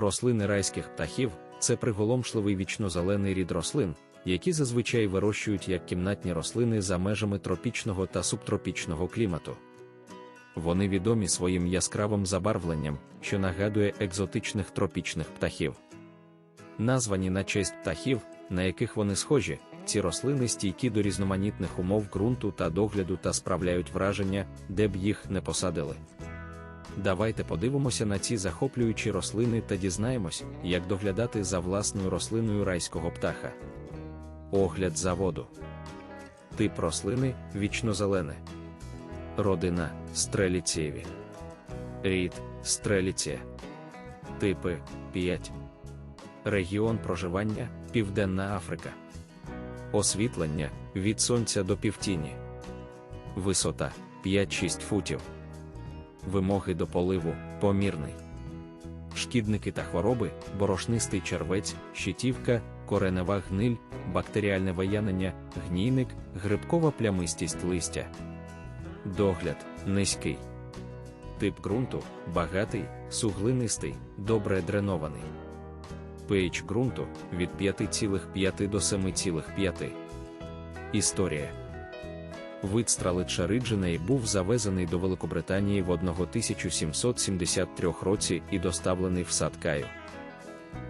Рослини райських птахів це приголомшливий вічнозелений рід рослин, які зазвичай вирощують як кімнатні рослини за межами тропічного та субтропічного клімату. Вони відомі своїм яскравим забарвленням, що нагадує екзотичних тропічних птахів. Названі на честь птахів, на яких вони схожі, ці рослини стійкі до різноманітних умов ґрунту та догляду та справляють враження, де б їх не посадили. Давайте подивимося на ці захоплюючі рослини та дізнаємось, як доглядати за власною рослиною райського птаха. Огляд заводу. Тип рослини вічнозелене. Родина стреліцієві. Рід стреліція. Типи 5. Регіон проживання Південна Африка. Освітлення від сонця до півтіні. Висота 5-6 футів. Вимоги до поливу помірний. Шкідники та хвороби, борошнистий червець, щитівка, коренева гниль, бактеріальне виянення, гнійник, грибкова плямистість листя. Догляд низький. Тип ґрунту багатий, суглинистий, добре дренований. pH ґрунту від 5,5 до 7,5. Історія. Вид стралича риджиней був завезений до Великобританії в 1773 році і доставлений в сад Каю.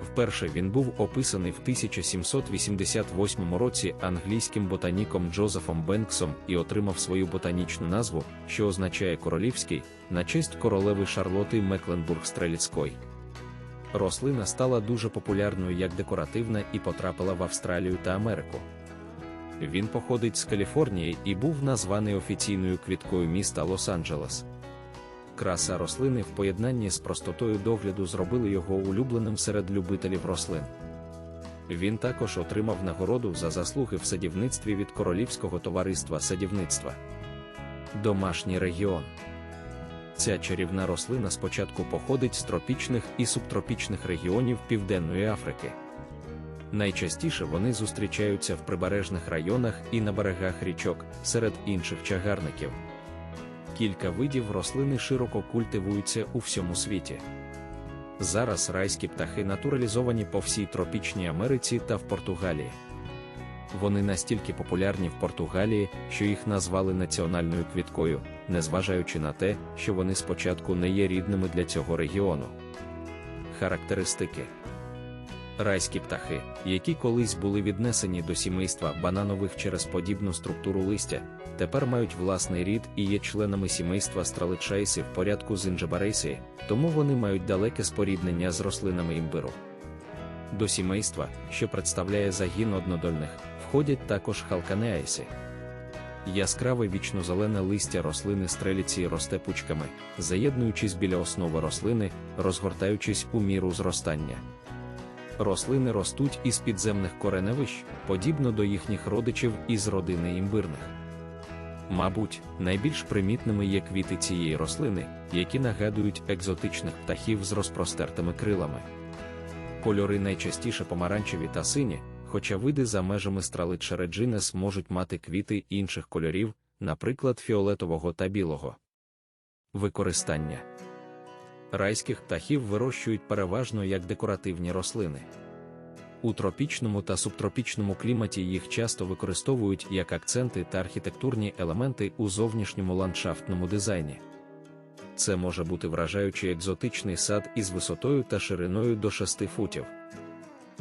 Вперше він був описаний в 1788 році англійським ботаніком Джозефом Бенксом і отримав свою ботанічну назву, що означає королівський, на честь королеви Шарлоти Мекленбург-Стреліцької. Рослина стала дуже популярною як декоративна і потрапила в Австралію та Америку. Він походить з Каліфорнії і був названий офіційною квіткою міста Лос-Анджелес. Краса рослини в поєднанні з простотою догляду зробили його улюбленим серед любителів рослин. Він також отримав нагороду за заслуги в садівництві від Королівського товариства садівництва. Домашній регіон. Ця чарівна рослина спочатку походить з тропічних і субтропічних регіонів Південної Африки. Найчастіше вони зустрічаються в прибережних районах і на берегах річок серед інших чагарників. Кілька видів рослини широко культивуються у всьому світі. Зараз райські птахи натуралізовані по всій тропічній Америці та в Португалії. Вони настільки популярні в Португалії, що їх назвали національною квіткою, незважаючи на те, що вони спочатку не є рідними для цього регіону. Характеристики Райські птахи, які колись були віднесені до сімейства бананових через подібну структуру листя, тепер мають власний рід і є членами сімейства страличайси в порядку з інджебарейсі, тому вони мають далеке споріднення з рослинами імбиру. До сімейства, що представляє загін однодольних, входять також халканеайси. Яскраве вічнозелене листя рослини стреліці росте пучками, заєднуючись біля основи рослини, розгортаючись у міру зростання. Рослини ростуть із підземних кореневищ, подібно до їхніх родичів із родини імбирних. Мабуть, найбільш примітними є квіти цієї рослини, які нагадують екзотичних птахів з розпростертими крилами. Кольори найчастіше помаранчеві та сині, хоча види за межами страли Череджинес можуть мати квіти інших кольорів, наприклад, фіолетового та білого. Використання Райських птахів вирощують переважно як декоративні рослини. У тропічному та субтропічному кліматі їх часто використовують як акценти та архітектурні елементи у зовнішньому ландшафтному дизайні. Це може бути вражаючий екзотичний сад із висотою та шириною до 6 футів.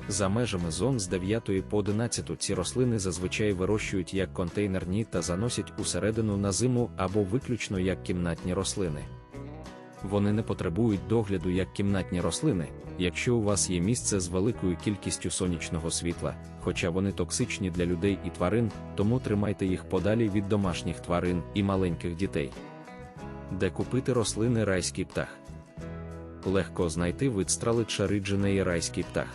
За межами зон з 9 по 11 ці рослини зазвичай вирощують як контейнерні та заносять усередину на зиму або виключно як кімнатні рослини. Вони не потребують догляду як кімнатні рослини, якщо у вас є місце з великою кількістю сонячного світла, хоча вони токсичні для людей і тварин, тому тримайте їх подалі від домашніх тварин і маленьких дітей. Де купити рослини райський птах? Легко знайти вид стралича ридженеї райський птах.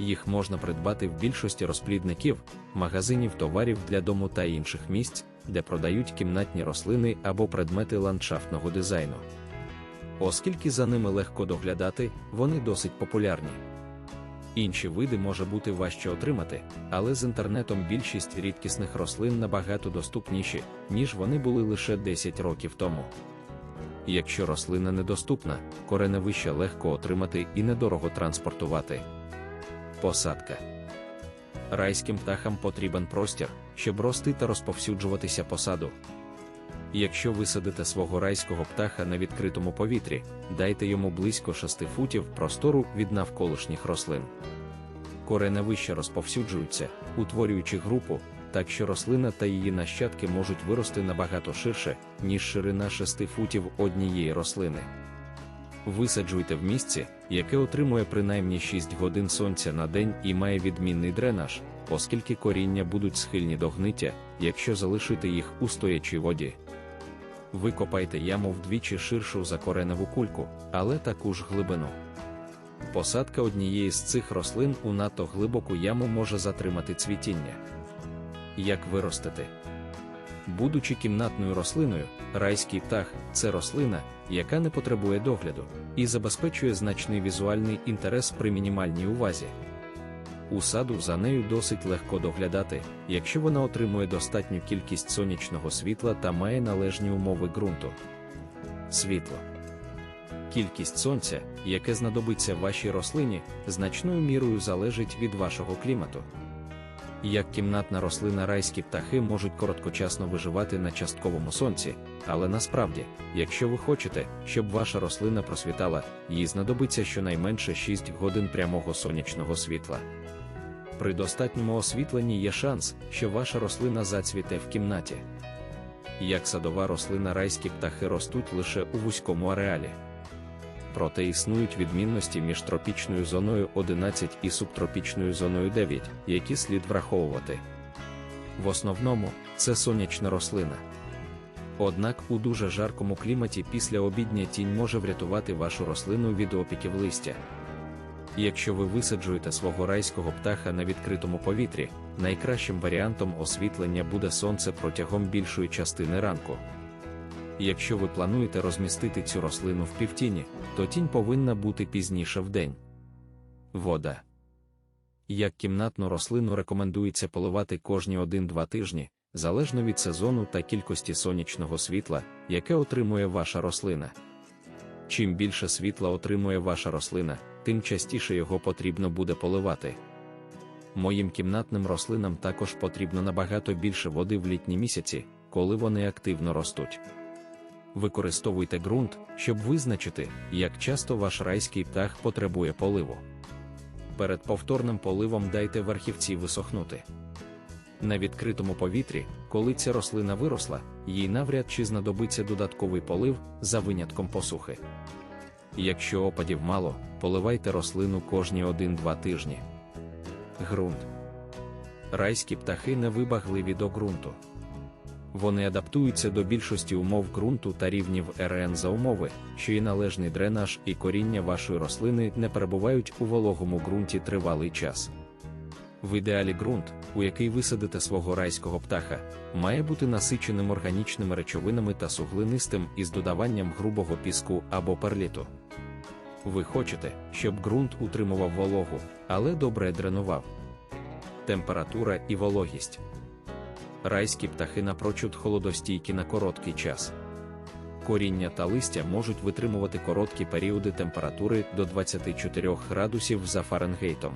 Їх можна придбати в більшості розплідників, магазинів товарів для дому та інших місць, де продають кімнатні рослини або предмети ландшафтного дизайну. Оскільки за ними легко доглядати, вони досить популярні. Інші види може бути важче отримати, але з інтернетом більшість рідкісних рослин набагато доступніші, ніж вони були лише 10 років тому. якщо рослина недоступна, кореневище легко отримати і недорого транспортувати. Посадка райським птахам потрібен простір, щоб рости та розповсюджуватися по саду. Якщо ви садите свого райського птаха на відкритому повітрі, дайте йому близько 6 футів простору від навколишніх рослин. Кореневища розповсюджуються, утворюючи групу, так що рослина та її нащадки можуть вирости набагато ширше, ніж ширина 6 футів однієї рослини. Висаджуйте в місці, яке отримує принаймні 6 годин сонця на день і має відмінний дренаж, оскільки коріння будуть схильні до гниття, якщо залишити їх у стоячій воді. Викопайте яму вдвічі ширшу за кореневу кульку, але таку ж глибину. Посадка однієї з цих рослин у надто глибоку яму може затримати цвітіння. Як виростити? Будучи кімнатною рослиною, райський птах це рослина, яка не потребує догляду, і забезпечує значний візуальний інтерес при мінімальній увазі. У саду за нею досить легко доглядати, якщо вона отримує достатню кількість сонячного світла та має належні умови ґрунту. Світло. Кількість сонця, яке знадобиться вашій рослині, значною мірою залежить від вашого клімату. Як кімнатна рослина райські птахи можуть короткочасно виживати на частковому сонці, але насправді, якщо ви хочете, щоб ваша рослина просвітала, їй знадобиться щонайменше 6 годин прямого сонячного світла. При достатньому освітленні є шанс, що ваша рослина зацвіте в кімнаті. Як садова рослина райські птахи ростуть лише у вузькому ареалі. Проте існують відмінності між тропічною зоною 11 і субтропічною зоною 9, які слід враховувати. В основному це сонячна рослина. Однак у дуже жаркому кліматі після обідня тінь може врятувати вашу рослину від опіків листя. Якщо ви висаджуєте свого райського птаха на відкритому повітрі, найкращим варіантом освітлення буде сонце протягом більшої частини ранку. Якщо ви плануєте розмістити цю рослину в півтіні, то тінь повинна бути пізніше в день. Вода. Як кімнатну рослину рекомендується поливати кожні 1-2 тижні, залежно від сезону та кількості сонячного світла, яке отримує ваша рослина. Чим більше світла отримує ваша рослина, тим частіше його потрібно буде поливати. Моїм кімнатним рослинам також потрібно набагато більше води в літні місяці, коли вони активно ростуть. Використовуйте ґрунт, щоб визначити, як часто ваш райський птах потребує поливу. Перед повторним поливом дайте верхівці висохнути. На відкритому повітрі, коли ця рослина виросла, їй навряд чи знадобиться додатковий полив за винятком посухи. Якщо опадів мало, поливайте рослину кожні 1-2 тижні. Ґрунт. Райські птахи невибагливі до ґрунту. Вони адаптуються до більшості умов ґрунту та рівнів РН за умови, що і належний дренаж і коріння вашої рослини не перебувають у вологому ґрунті тривалий час. В ідеалі ґрунт, у який висадите свого райського птаха, має бути насиченим органічними речовинами та суглинистим із додаванням грубого піску або перліту. Ви хочете, щоб ґрунт утримував вологу, але добре дренував. Температура і вологість. Райські птахи напрочуд холодостійкі на короткий час. Коріння та листя можуть витримувати короткі періоди температури до 24 градусів за Фаренгейтом.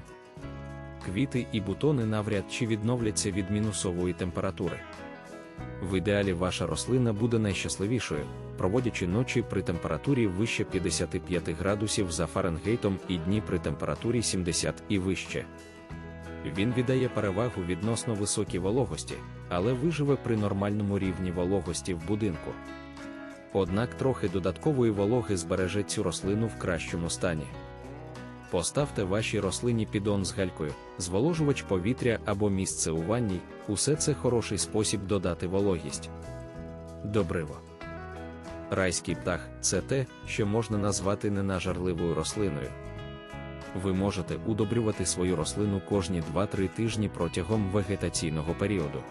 Квіти і бутони навряд чи відновляться від мінусової температури. В ідеалі ваша рослина буде найщасливішою, проводячи ночі при температурі вище 55 градусів за Фаренгейтом і дні при температурі 70 і вище. Він віддає перевагу відносно високій вологості, але виживе при нормальному рівні вологості в будинку. Однак трохи додаткової вологи збереже цю рослину в кращому стані. Поставте вашій рослині підон з галькою, зволожувач повітря або місце у ванні усе це хороший спосіб додати вологість. Добриво. Райський птах це те, що можна назвати ненажарливою рослиною. Ви можете удобрювати свою рослину кожні 2-3 тижні протягом вегетаційного періоду.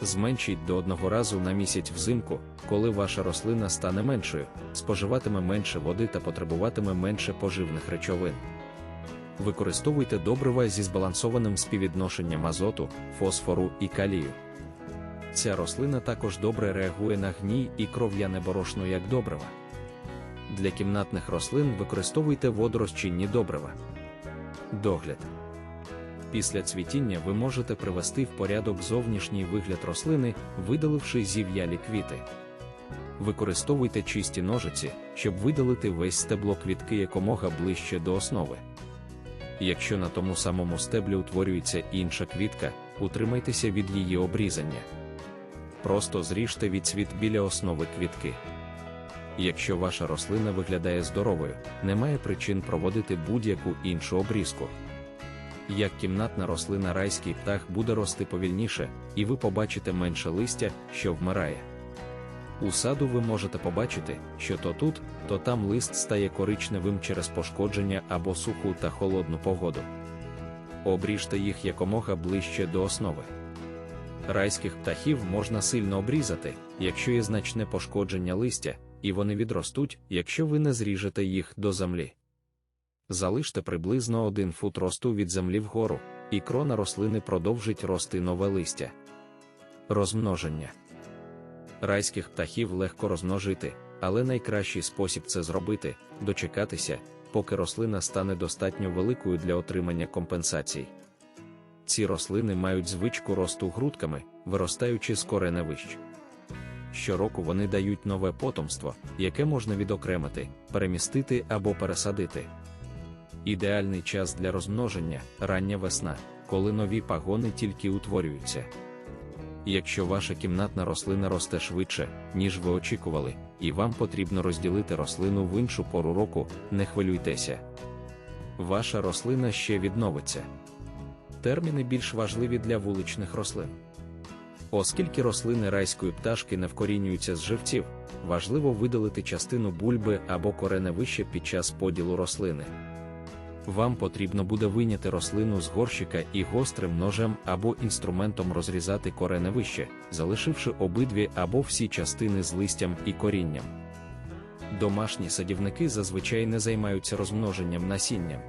Зменшіть до одного разу на місяць взимку, коли ваша рослина стане меншою, споживатиме менше води та потребуватиме менше поживних речовин. Використовуйте добрива зі збалансованим співвідношенням азоту, фосфору і калію. Ця рослина також добре реагує на гній і кров'яне борошно як добрива. Для кімнатних рослин використовуйте водорозчинні добрива. Догляд. Після цвітіння ви можете привести в порядок зовнішній вигляд рослини, видаливши зів'ялі квіти. Використовуйте чисті ножиці, щоб видалити весь стебло квітки якомога ближче до основи. Якщо на тому самому стеблі утворюється інша квітка, утримайтеся від її обрізання. Просто зріжте відсвіт біля основи квітки. Якщо ваша рослина виглядає здоровою, немає причин проводити будь-яку іншу обрізку. Як кімнатна рослина райський птах буде рости повільніше, і ви побачите менше листя, що вмирає. У саду ви можете побачити, що то тут, то там лист стає коричневим через пошкодження або суху та холодну погоду. Обріжте їх якомога ближче до основи. Райських птахів можна сильно обрізати, якщо є значне пошкодження листя, і вони відростуть, якщо ви не зріжете їх до землі. Залиште приблизно один фут росту від землі вгору, і крона рослини продовжить рости нове листя. Розмноження райських птахів легко розмножити, але найкращий спосіб це зробити дочекатися, поки рослина стане достатньо великою для отримання компенсацій. Ці рослини мають звичку росту грудками, виростаючи з кореневищ. Щороку вони дають нове потомство, яке можна відокремити, перемістити або пересадити. Ідеальний час для розмноження рання весна, коли нові пагони тільки утворюються. Якщо ваша кімнатна рослина росте швидше, ніж ви очікували, і вам потрібно розділити рослину в іншу пору року, не хвилюйтеся. Ваша рослина ще відновиться. Терміни більш важливі для вуличних рослин. Оскільки рослини райської пташки не вкорінюються з живців, важливо видалити частину бульби або кореневище під час поділу рослини вам потрібно буде вийняти рослину з горщика і гострим ножем або інструментом розрізати кореневище, залишивши обидві або всі частини з листям і корінням. Домашні садівники зазвичай не займаються розмноженням насінням.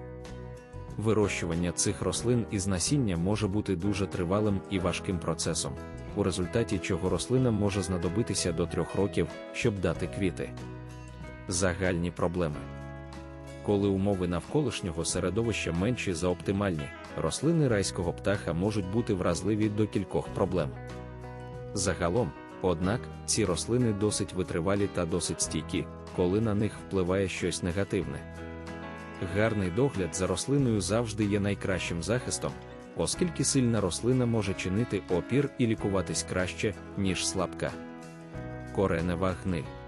Вирощування цих рослин із насіння може бути дуже тривалим і важким процесом, у результаті чого рослинам може знадобитися до трьох років, щоб дати квіти. Загальні проблеми коли умови навколишнього середовища менші за оптимальні, рослини райського птаха можуть бути вразливі до кількох проблем. Загалом, однак, ці рослини досить витривалі та досить стійкі, коли на них впливає щось негативне. Гарний догляд за рослиною завжди є найкращим захистом, оскільки сильна рослина може чинити опір і лікуватись краще, ніж слабка. Коренева гниль.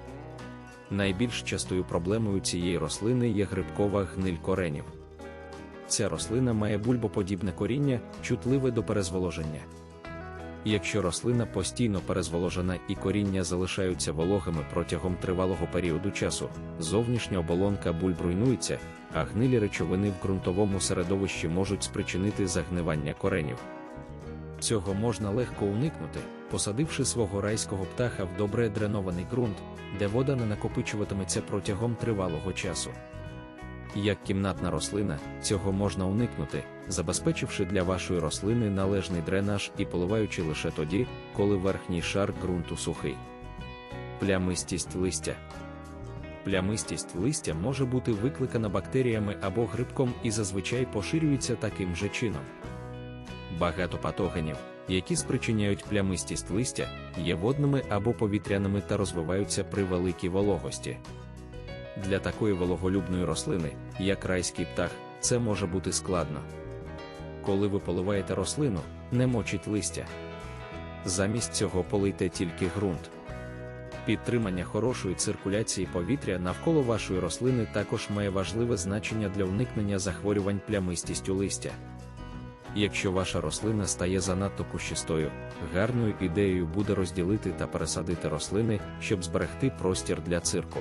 Найбільш частою проблемою цієї рослини є грибкова гниль коренів. Ця рослина має бульбоподібне коріння, чутливе до перезволоження. Якщо рослина постійно перезволожена і коріння залишаються вологими протягом тривалого періоду часу, зовнішня оболонка бульб руйнується, а гнилі речовини в ґрунтовому середовищі можуть спричинити загнивання коренів. Цього можна легко уникнути, посадивши свого райського птаха в добре дренований ґрунт, де вода не накопичуватиметься протягом тривалого часу. Як кімнатна рослина, цього можна уникнути, забезпечивши для вашої рослини належний дренаж і поливаючи лише тоді, коли верхній шар ґрунту сухий. Плямистість листя. Плямистість листя може бути викликана бактеріями або грибком і зазвичай поширюється таким же чином. Багато патогенів, які спричиняють плямистість листя, є водними або повітряними та розвиваються при великій вологості. Для такої вологолюбної рослини, як райський птах, це може бути складно. Коли ви поливаєте рослину, не мочіть листя. Замість цього полийте тільки ґрунт. Підтримання хорошої циркуляції повітря навколо вашої рослини також має важливе значення для уникнення захворювань плямистістю листя. Якщо ваша рослина стає занадто кущистою, гарною ідеєю буде розділити та пересадити рослини, щоб зберегти простір для цирку.